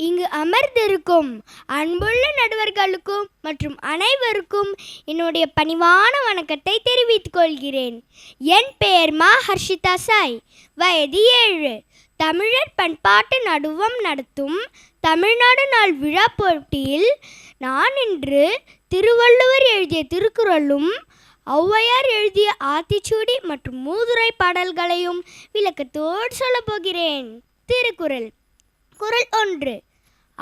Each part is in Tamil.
இங்கு அமர்ந்திருக்கும் அன்புள்ள நடுவர்களுக்கும் மற்றும் அனைவருக்கும் என்னுடைய பணிவான வணக்கத்தை தெரிவித்துக் கொள்கிறேன். என் பெயர் மா ஹர்ஷிதா சாய். வயது ஏழு. தமிழர் பண்பாட்டு நடுவம் நடத்தும் தமிழ்நாடு நாள் விழா போட்டியில் நான் இன்று திருவள்ளுவர் எழுதிய திருக்குறளும் ஔவையார் எழுதிய ஆத்திச்சூடி மற்றும் மூதுரை பாடல்களையும் விளக்கத்தோடு சொல்லப் போகிறேன். திருக்குறள். குறள் ஒன்று.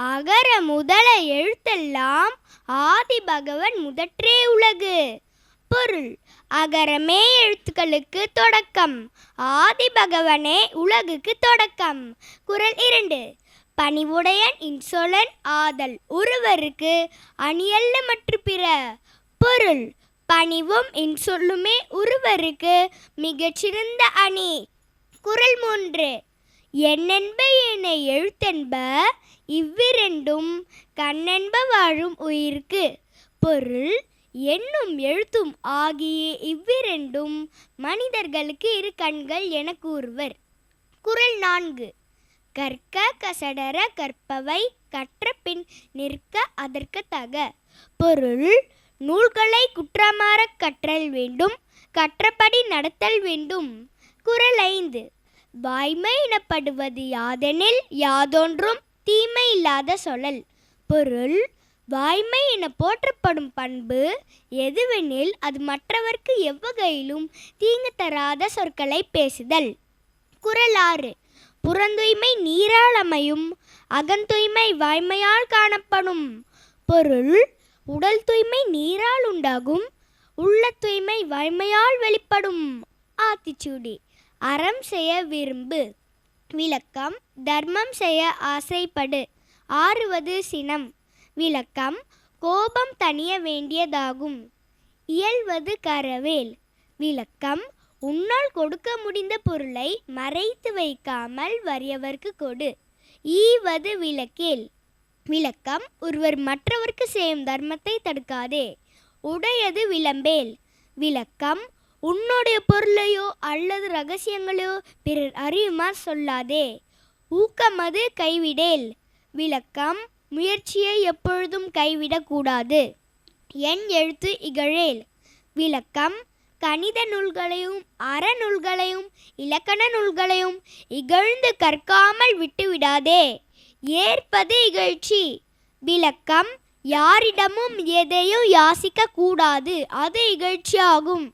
அகர முதல எழுத்தெல்லாம் ஆதி பகவன் முதற்றே உலகு. பொருள் அகரமே எழுத்துக்களுக்கு தொடக்கம் ஆதி பகவனே உலகுக்கு தொடக்கம். குறள் இரண்டு பணிவுடையன் இன்சொலன் ஆதல் ஒருவருக்கு அணியல்ல மற்ற பிற. பொருள் பணிவும் இன்சொல்லுமே ஒருவருக்கு மிகச்சிறந்த அணி. குறள் மூன்று என்னென்ப என எழுத்தென்ப? இவ்விரண்டும் கண்ணென்ப வாழும் உயிர்க்கு. பொருள் என்னும் எழுத்தும் ஆகிய இவ்விரண்டும் மனிதர்களுக்கு இரு கண்கள் என கூறுவர். குறள் நான்கு. கற்க கசடர கற்பவை கற்ற பின் நிற்க அதற்கு தக. பொருள் நூல்களை குற்றமாறக் கற்றல் வேண்டும் கற்றபடி நடத்தல் வேண்டும். குரல் ஐந்து. வாய்மை எனப்படுவது யாதெனில் யாதொன்றும் தீமை இல்லாத சொல்லல். பொருள் வாய்மை என போற்றப்படும் பண்பு எதுவெனில் அது மற்றவர்க்கு எவ்வகையிலும் தீங்கு தராத சொற்களை பேசுதல். குரலாறு புறந்தூய்மை நீரால் அமையும் அகந்தூய்மை வாய்மையால் காணப்படும். பொருள் உடல் தூய்மை நீரால் உண்டாகும் உள்ள தூய்மை வாய்மையால் வெளிப்படும். ஆத்திச்சூடி. அறம் செய்ய விரும்பு. விளக்கம் தர்மம் செய்ய ஆசைப்படு. ஆறுவது சினம். விளக்கம் கோபம் தணிய வேண்டியதாகும். இயல்வது கரவேல். விளக்கம் உன்னால் கொடுக்க முடிந்த பொருளை மறைத்து வைக்காமல் வறியவர்க்கு கொடு. ஈவது விளக்கேல். விளக்கம் ஒருவர் மற்றவர்க்கு செய்யும் தர்மத்தை தடுக்காதே. உடையது விளம்பேல். விளக்கம் உன்னுடைய பொருளையோ அல்லது ரகசியங்களையோ பிறர் அறியுமா சொல்லாதே. ஊக்கமது கைவிடேல். விளக்கம் முயற்சியை எப்பொழுதும் கைவிடக்கூடாது என் எழுத்து இகழேல். விளக்கம் கணித நூல்களையும் அறநூல்களையும் இலக்கண நூல்களையும் இகழ்ந்து கற்காமல் விட்டுவிடாதே. ஏற்பது இகழ்ச்சி. விளக்கம் யாரிடமும் எதையும் யாசிக்க கூடாது. அது இகழ்ச்சியாகும்.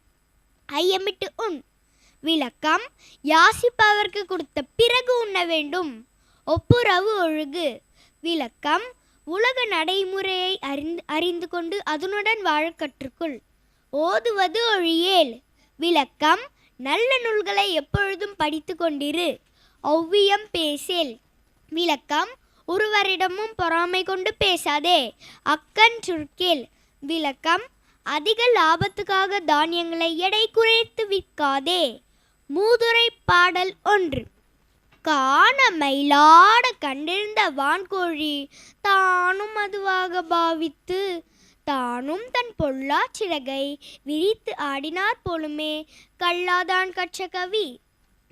ஐயமிட்டு உண். விளக்கம் யாசிப்பவர்க்கு கொடுத்த பிறகு உண்ண வேண்டும். ஒப்புரவு ஒழுகு. விளக்கம் உலக நடைமுறையை அறிந்து அறிந்து கொண்டு அதனுடன் வாழ கற்றுக்கொள். ஓதுவது ஒழியேல். விளக்கம் நல்ல நூல்களை எப்பொழுதும் படித்து கொண்டிரு. ஒவ்வியம் பேசேல். விளக்கம் ஒருவரிடமும் பொறாமை கொண்டு பேசாதே. அக்கன் சுருக்கேல். விளக்கம் அதிக லாபத்துக்காக தானியங்களை எடை குறைத்து விற்காதே. மூதுரை பாடல் ஒன்று. காண மயிலாட கண்டிருந்த வான்கோழி தானும் அதுவாக பாவித்து தானும் தன் பொல்லா சிறகை விரித்து ஆடினார் போலுமே கல்லாதான் கற்ற கவி.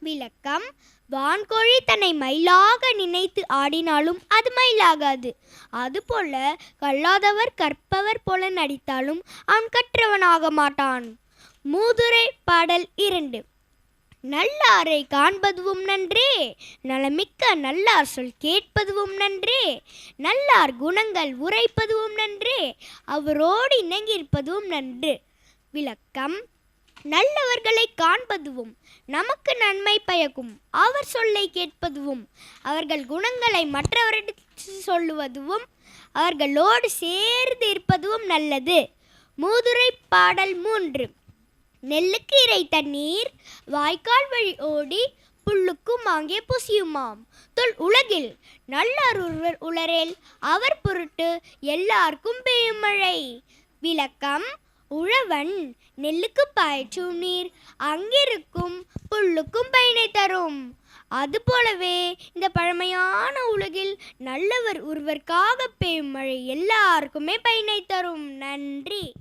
விளக்கம். வான்கோழி தன்னை மயிலாக நினைத்து ஆடினாலும் அது மயிலாகாது. அதுபோல கல்லாதவர் கற்பவர் போல நடித்தாலும் அவன் கற்றவனாக மாட்டான். மூதுரை பாடல் இரண்டு. நல்லாரை காண்பதுவும் நன்றே. நலமிக்க நல்லார் சொல் கேட்பதுவும் நன்றே. நல்லார் குணங்கள் உரைப்பதுவும் நன்றே. அவரோடு இணங்கியிருப்பதும் நன்று. விளக்கம். நல்லவர்களை காண்பதுவும் நமக்கு நன்மை பயக்கும். அவர் சொல்லை கேட்பதுவும் அவர்கள் குணங்களை மற்றவரிடத்து சொல்லுவதும் அவர்களோடு சேர்ந்து இருப்பதும் நல்லது. மூதுரை பாடல் மூன்று. நெல்லுக்கு இறை தண்ணீர் வாய்க்கால் வழி ஓடி புல்லுக்கும் அங்கே புசியுமாம். தொல் உலகில் நல்லார் ஒருவர் உளரேல் அவர் பொருட்டு எல்லாருக்கும் பெய்யும் மழை விளக்கம் உழவன் நெல்லுக்கு பாய்ச்சும் நீர் அங்கிருக்கும் புல்லுக்கும் பயனை தரும். அதுபோலவே இந்த பழமையான உலகில் நல்லவர் ஒருவருக்காக பெய்யும் மழை எல்லாருக்குமே பயனை தரும். நன்றி.